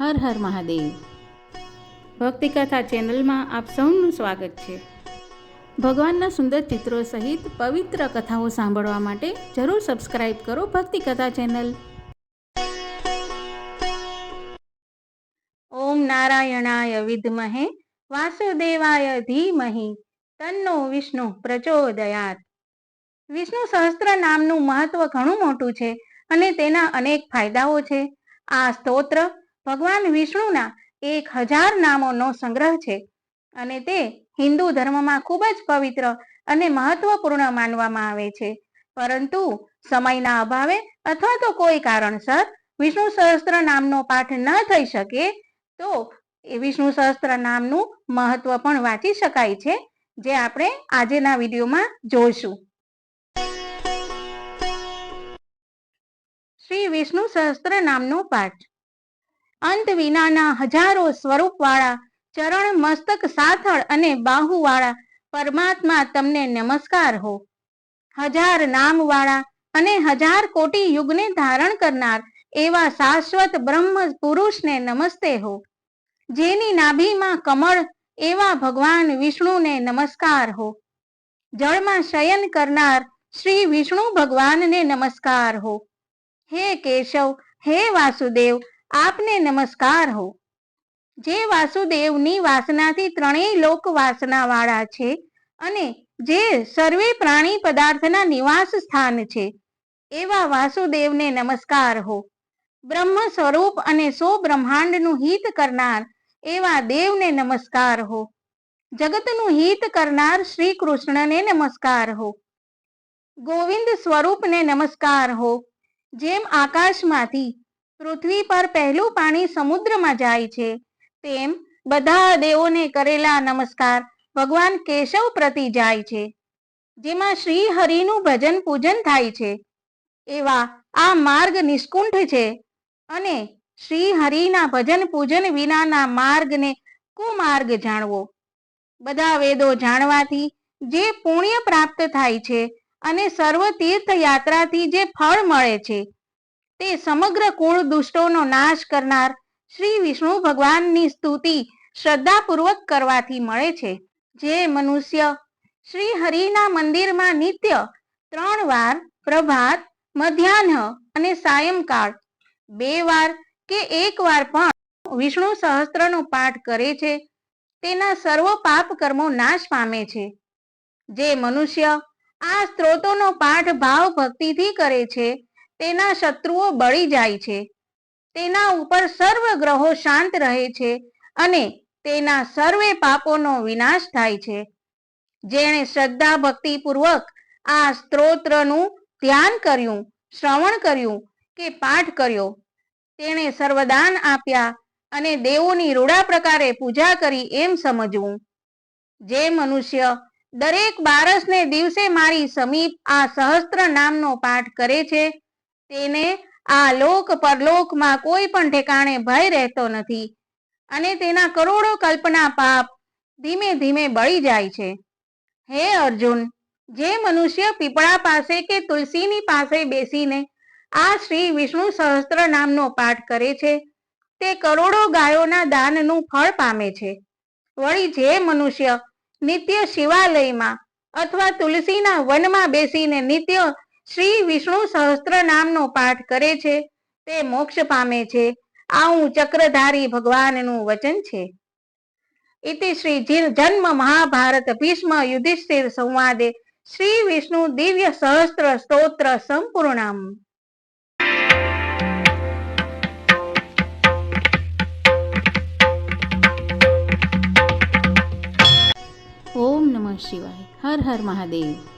હર હર મહાદેવ. ભક્તિકથા ચેનલમાં આપ સૌનું સ્વાગત છે. ભગવાનના સુંદર ચિત્રો સહિત પવિત્ર કથાઓ સાંભળવા માટે જરૂર સબસ્ક્રાઇબ કરો ભક્તિ કથા ચેનલ. ઓમ નારાયણાય વિદ્મહે. વાસુદેવાય ધીમહિ. તન્નો વિષ્ણુ પ્રચોદયાત. વિષ્ણુ સહસ્ત્ર નામનું મહત્વ ઘણું મોટું છે અને તેના અનેક ફાયદાઓ છે. આ સ્તોત્ર ભગવાન વિષ્ણુના એક હજાર નામોનો સંગ્રહ છે અને તે હિન્દુ ધર્મમાં ખૂબ જ પવિત્ર અને મહત્વપૂર્ણ માનવામાં આવે છે. પરંતુ સમયના અભાવે અથવા તો કોઈ કારણસર વિષ્ણુ સહસ્ત્ર નામનો પાઠ ન થઈ શકે, તો એ વિષ્ણુ સહસ્ત્ર નામનું મહત્વ પણ વાંચી શકાય છે, જે આપણે આજેના વિડીયોમાં જોઈશું. શ્રી વિષ્ણુ સહસ્ત્ર નામનો પાઠ. અંત વિનાના હજારો સ્વરૂપવાળા, ચરણ મસ્તક સાથળ અને બાહુવાળા પરમાત્મા તમને નમસ્કાર હો. હજાર નામવાળા અને હજાર કોટી યુગને ધારણ કરનાર એવા શાશ્વત બ્રહ્મ પુરુષને નમસ્તે હો. જેની નાભીમાં કમળ એવા ભગવાન વિષ્ણુને નમસ્કાર હો. જળમાં શયન કરનાર શ્રી વિષ્ણુ ભગવાનને નમસ્કાર હો. હે કેશવ, હે વાસુદેવ, આપને નમસ્કાર હો. જે વાસુદેવની વાસનાથી ત્રણેય લોક વાસનાવાળા છે અને જે સર્વે પ્રાણી પદાર્થના નિવાસ સ્થાન છે, એવા વાસુદેવને નમસ્કાર હો. બ્રહ્મ સ્વરૂપ અને સો બ્રહ્માંડનું હિત કરનાર એવા દેવને નમસ્કાર હો. જગતનું હિત કરનાર શ્રી કૃષ્ણને નમસ્કાર હો. ગોવિંદ સ્વરૂપને નમસ્કાર હો. જેમ આકાશમાંથી પૃથ્વી પર પહેલું પાણી સમુદ્રમાં જાય છે, તેમ બધા દેવોને કરેલા નમસ્કાર ભગવાન કેશવ પ્રતિ જાય છે, જેમાં શ્રી હરિનું ભજન પૂજન થાય છે. એવા આ માર્ગ નિષ્કુંઠ છે અને શ્રી હરિના ભજન પૂજન વિનાના માર્ગને કુમાર્ગ જાણવો. બધા વેદો જાણવાથી જે પુણ્ય પ્રાપ્ત થાય છે અને સર્વ તીર્થ યાત્રાથી જે ફળ મળે છે, તે સમગ્ર કુળ દુષ્ટોનો નાશ કરનાર શ્રી વિષ્ણુ ભગવાનની સ્તુતિ શ્રદ્ધાપૂર્વક કરવાથી મળે છે. જે મનુષ્ય શ્રી હરિના મંદિરમાં નિત્ય ત્રણ વાર પ્રભાત, મધ્યાહ્ન અને સાયંકાળ, બે વાર કે એક વાર પણ વિષ્ણુ સહસ્ત્રનો પાઠ કરે છે, તેના સર્વ પાપ કર્મો નાશ પામે છે. જે મનુષ્ય આ સ્ત્રોતોનો પાઠ ભાવ ભક્તિથી કરે છે. તેના શત્રુઓ બળી જાય છે. તેના ઉપર સર્વ ગ્રહો શાંત રહે છે અને તેના સર્વે પાપોનો વિનાશ થાય છે. જેણે શ્રદ્ધા ભક્તિ પૂર્વક આ સ્ત્રોત્રનું ધ્યાન કર્યું, શ્રવણ કર્યું કે પાઠ કર્યો. તેણે સર્વદાન આપ્યા અને દેવોની રૂડા પ્રકારે પૂજા કરી એમ સમજવું. જે મનુષ્ય દરેક બારસને દિવસે મારી સમીપ આ સહસ્ત્ર નામનો પાઠ કરે છે. તેને આ લોક પરલોકમાં કોઈ પણ ઠેકાણે ભય રહેતો નથી અને તેના કરોડો કલ્પના પાપ ધીમે ધીમે બળી જાય છે. હે અર્જુન, જે મનુષ્ય પીપળા પાસે કે તુલસીની પાસે બેસીને આ શ્રી વિષ્ણુ સહસ્ત્ર નામનો પાઠ કરે છે, તે કરોડો ગાયોના દાનનું ફળ પામે છે. વળી જે મનુષ્ય નિત્ય શિવાલયમાં અથવા તુલસીના વનમાં બેસીને નિત્ય શ્રી વિષ્ણુ સહસ્ત્ર નામનો પાઠ કરે છે, તે મોક્ષ પામે છે. આવું ચક્રધારી ભગવાનનું વચન છે. ઇતિ શ્રી જન્મ મહાભારત ભીષ્મ યુધિષ્ઠિર સંવાદે શ્રી વિષ્ણુ દિવ્ય સહસ્ત્ર સ્તોત્ર સંપૂર્ણમ. હર હર મહાદેવ.